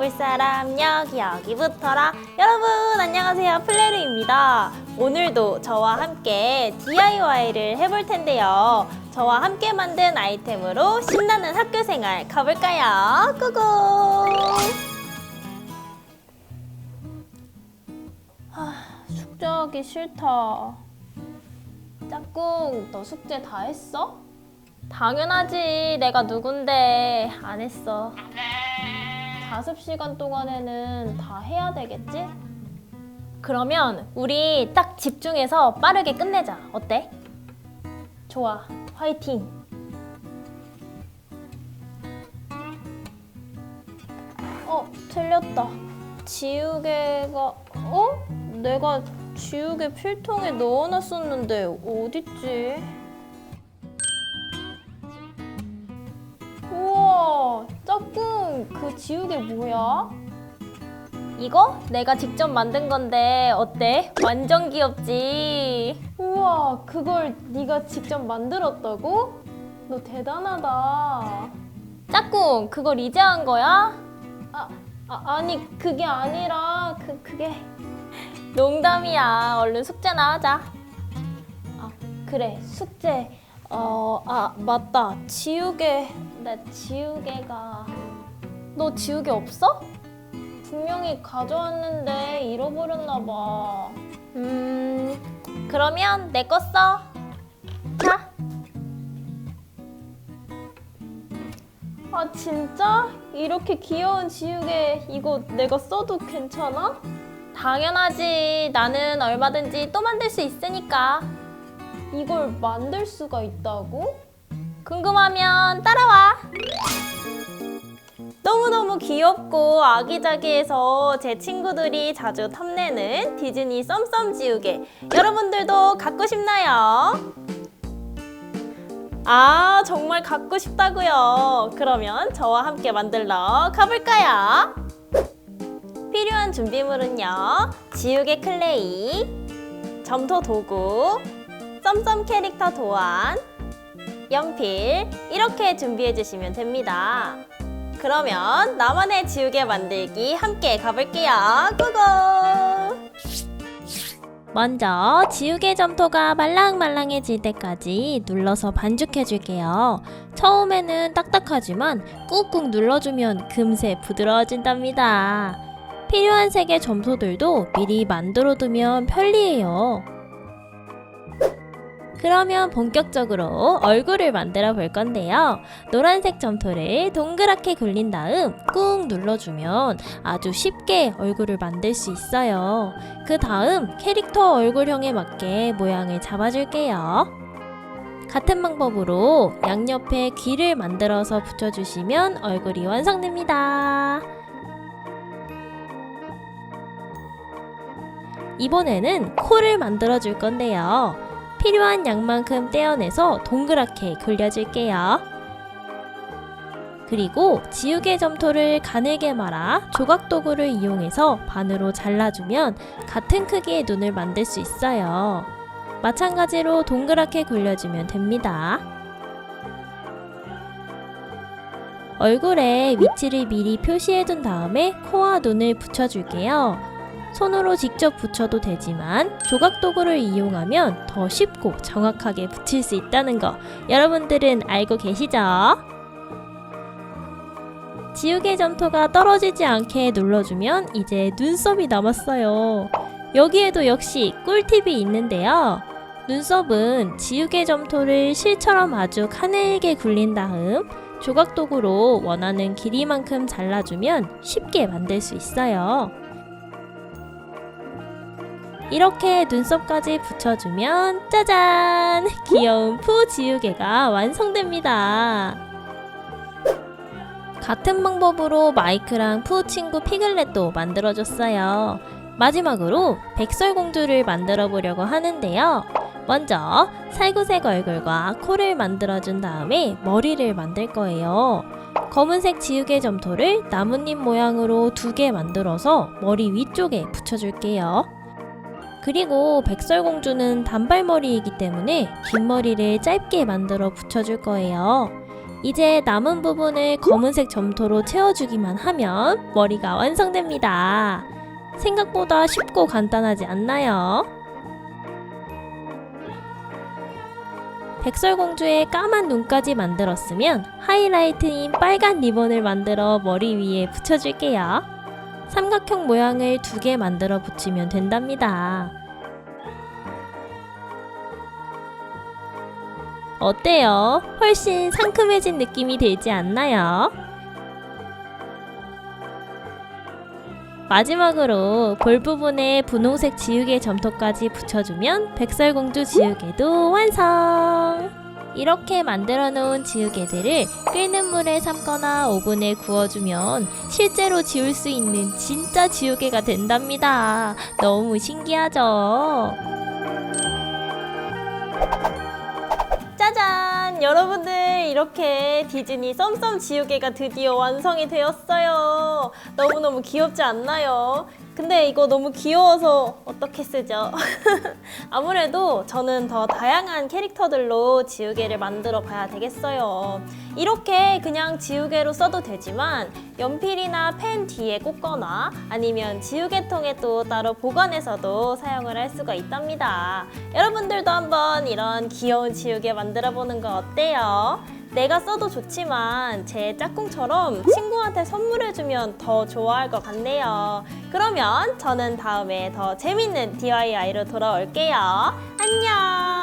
해볼 사람 여기 여기 붙어라. 여러분 안녕하세요. 플레르입니다. 오늘도 저와 함께 DIY를 해볼 텐데요. 저와 함께 만든 아이템으로 신나는 학교 생활 가볼까요? 고고! 아, 숙제하기 싫다. 짝꿍 너 숙제 다 했어? 당연하지. 내가 누군데? 안 했어. 자습 시간 동안에는 다 해야 되겠지? 그러면 우리 딱 집중해서 빠르게 끝내자. 어때? 좋아. 화이팅. 어, 틀렸다. 지우개가 어? 내가 지우개 필통에 넣어놨었는데 어딨지? 우와, 짝꿍, 그 지우개 뭐야? 이거 내가 직접 만든 건데 어때? 완전 귀엽지? 우와, 그걸 네가 직접 만들었다고? 너 대단하다. 짝꿍, 그걸 이제 한 거야? 아, 아 아니 그게 아니라 그 그게 농담이야. 얼른 숙제나 하자. 아, 그래. 숙제. 어, 아, 맞다. 지우개. 나 지우개가. 너 지우개 없어? 분명히 가져왔는데 잃어버렸나 봐. 음, 그러면 내 거 써. 자. 아, 진짜? 이렇게 귀여운 지우개 이거 내가 써도 괜찮아? 당연하지. 나는 얼마든지 또 만들 수 있으니까. 이걸 만들 수가 있다고? 궁금하면 따라와. 너무너무 귀엽고 아기자기해서 제 친구들이 자주 탐내는 디즈니 썸썸 지우개. 여러분들도 갖고 싶나요? 아, 정말 갖고 싶다고요. 그러면 저와 함께 만들러 가볼까요? 필요한 준비물은요. 지우개 클레이, 점토 도구, 썸썸 캐릭터 도안, 연필 이렇게 준비해 주시면 됩니다. 그러면 나만의 지우개 만들기 함께 가볼게요. 고고! 먼저 지우개 점토가 말랑말랑해질 때까지 눌러서 반죽해 줄게요. 처음에는 딱딱하지만 꾹꾹 눌러주면 금세 부드러워진답니다. 필요한 색의 점토들도 미리 만들어 두면 편리해요. 그러면 본격적으로 얼굴을 만들어 볼 건데요. 노란색 점토를 동그랗게 굴린 다음 꾹 눌러주면 아주 쉽게 얼굴을 만들 수 있어요. 그 다음 캐릭터 얼굴형에 맞게 모양을 잡아줄게요. 같은 방법으로 양옆에 귀를 만들어서 붙여주시면 얼굴이 완성됩니다. 이번에는 코를 만들어 줄 건데요. 필요한 양만큼 떼어내서 동그랗게 굴려줄게요. 그리고 지우개 점토를 가늘게 말아 조각 도구를 이용해서 반으로 잘라주면 같은 크기의 눈을 만들 수 있어요. 마찬가지로 동그랗게 굴려주면 됩니다. 얼굴에 위치를 미리 표시해둔 다음에 코와 눈을 붙여줄게요. 손으로 직접 붙여도 되지만 조각 도구를 이용하면 더 쉽고 정확하게 붙일 수 있다는 거 여러분들은 알고 계시죠? 지우개 점토가 떨어지지 않게 눌러주면 이제 눈썹이 남았어요. 여기에도 역시 꿀팁이 있는데요. 눈썹은 지우개 점토를 실처럼 아주 가늘게 굴린 다음 조각 도구로 원하는 길이만큼 잘라주면 쉽게 만들 수 있어요. 이렇게 눈썹까지 붙여주면 짜잔! 귀여운 푸 지우개가 완성됩니다. 같은 방법으로 마이크랑 푸 친구 피글렛도 만들어줬어요. 마지막으로 백설공주를 만들어 보려고 하는데요. 먼저 살구색 얼굴과 코를 만들어준 다음에 머리를 만들 거예요. 검은색 지우개 점토를 나뭇잎 모양으로 두 개 만들어서 머리 위쪽에 붙여줄게요. 그리고 백설공주는 단발머리이기 때문에 긴 머리를 짧게 만들어 붙여줄 거예요. 이제 남은 부분을 검은색 점토로 채워주기만 하면 머리가 완성됩니다. 생각보다 쉽고 간단하지 않나요? 백설공주의 까만 눈까지 만들었으면 하이라이트인 빨간 리본을 만들어 머리 위에 붙여줄게요. 삼각형 모양을 두 개 만들어 붙이면 된답니다. 어때요? 훨씬 상큼해진 느낌이 들지 않나요? 마지막으로 볼 부분에 분홍색 지우개 점토까지 붙여주면 백설공주 지우개도 완성! 이렇게 만들어 놓은 지우개들을 끓는 물에 삶거나 오븐에 구워주면 실제로 지울 수 있는 진짜 지우개가 된답니다. 너무 신기하죠? 짜잔! 여러분들 이렇게 디즈니 썸썸 지우개가 드디어 완성이 되었어요. 너무너무 귀엽지 않나요? 근데 이거 너무 귀여워서 어떻게 쓰죠? 아무래도 저는 더 다양한 캐릭터들로 지우개를 만들어 봐야 되겠어요. 이렇게 그냥 지우개로 써도 되지만 연필이나 펜 뒤에 꽂거나 아니면 지우개통에 또 따로 보관해서도 사용을 할 수가 있답니다. 여러분들도 한번 이런 귀여운 지우개 만들어 보는 거 어때요? 내가 써도 좋지만 제 짝꿍처럼 친구한테 선물해주면 더 좋아할 것 같네요. 그러면 저는 다음에 더 재밌는 DIY로 돌아올게요. 안녕!